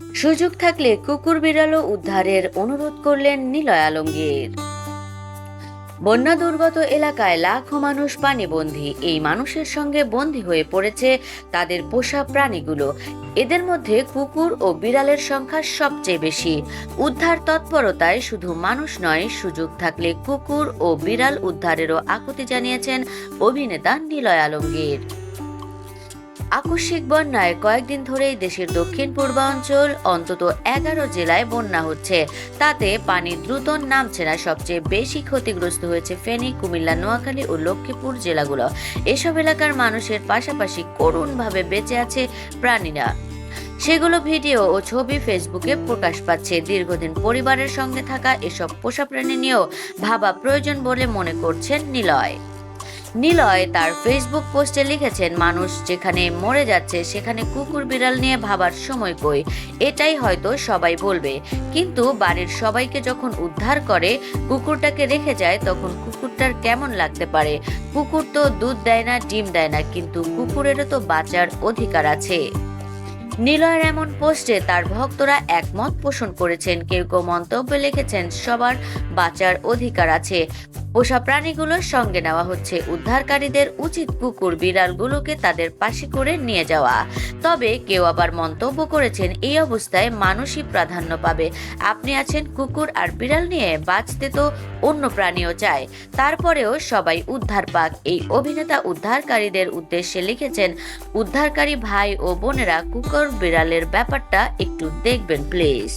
সুযোগ থাকলে কুকুর বিড়ালও উদ্ধারের অনুরোধ করলেন নিলয় আলমগীর। বন্যা দুর্গত এলাকায় লাখো মানুষ পানিবন্দী এই মানুষের সঙ্গে বন্দী হয়ে পড়েছে তাদের পোষা প্রাণীগুলো। এদের মধ্যে কুকুর ও বিড়ালের সংখ্যা সবচেয়ে বেশি। উদ্ধার তৎপরতায় শুধু মানুষ নয়, সুযোগ থাকলে কুকুর ও বিড়াল উদ্ধারেরও আকুতি জানিয়েছেন অভিনেতা নিলয় আলমগীর। আকস্মিক বন্যায় কয়েকদিন ধরেই দেশের দক্ষিণ পূর্বাঞ্চল, অন্তত এগারো জেলায় বন্যা হচ্ছে। তাতে পানি দ্রুত নামছে না, সবচেয়ে বেশি ক্ষতিগ্রস্ত হয়েছে ফেনী, কুমিল্লা, নোয়াখালী ও লক্ষ্মীপুর জেলাগুলো। এসব এলাকার মানুষের পাশাপাশি করুণভাবে বেঁচে আছে প্রাণীরা। সেগুলো ভিডিও ও ছবি ফেসবুকে প্রকাশ পাচ্ছে। দীর্ঘদিন পরিবারের সঙ্গে থাকা এসব পোষা প্রাণী নিয়েও ভাবা প্রয়োজন বলে মনে করছেন নিলয়। নিলয় তার ফেসবুক পোস্টে লিখেছেন, মানুষ যেখানে মরে যাচ্ছে, সেখানে কুকুর বিড়াল নিয়ে ভাবার সময় কই? এটাই হয়তো সবাই বলবে। কিন্তু বাড়ির সবাইকে যখন উদ্ধার করে, কুকুরটাকে রেখে যায়, তখন কুকুরটার কেমন লাগতে পারে? কুকুর তো দুধ দেয় না, ডিম দেয় না, কিন্তু কুকুরেরও তো বাঁচার অধিকার আছে। নিলয়ের এমন পোস্টে তার ভক্তরা একমত পোষণ করেছেন। কেউ কেউ মন্তব্যে লিখেছেন, সবার বাঁচার অধিকার আছে। পোষা প্রাণীগুলোর সঙ্গে নেওয়া হচ্ছে উদ্ধারকারীদের উচিত কুকুর বিড়ালগুলোকে তাদের পাশে করে নিয়ে যাওয়া। তবে কেউ আবার মন্তব্য করেছেন, এই অবস্থায় মানুষই প্রাধান্য পাবে। আপনি আছেন কুকুর আর বিড়াল নিয়ে, বাঁচতে তো অন্য প্রাণীও চায়। তারপরেও সবাই উদ্ধার পাক। এই অভিনেতা উদ্ধারকারীদের উদ্দেশ্যে লিখেছেন, উদ্ধারকারী ভাই ও বোনেরা কুকুর বিড়ালের ব্যাপারটা একটু দেখবেন, প্লিজ।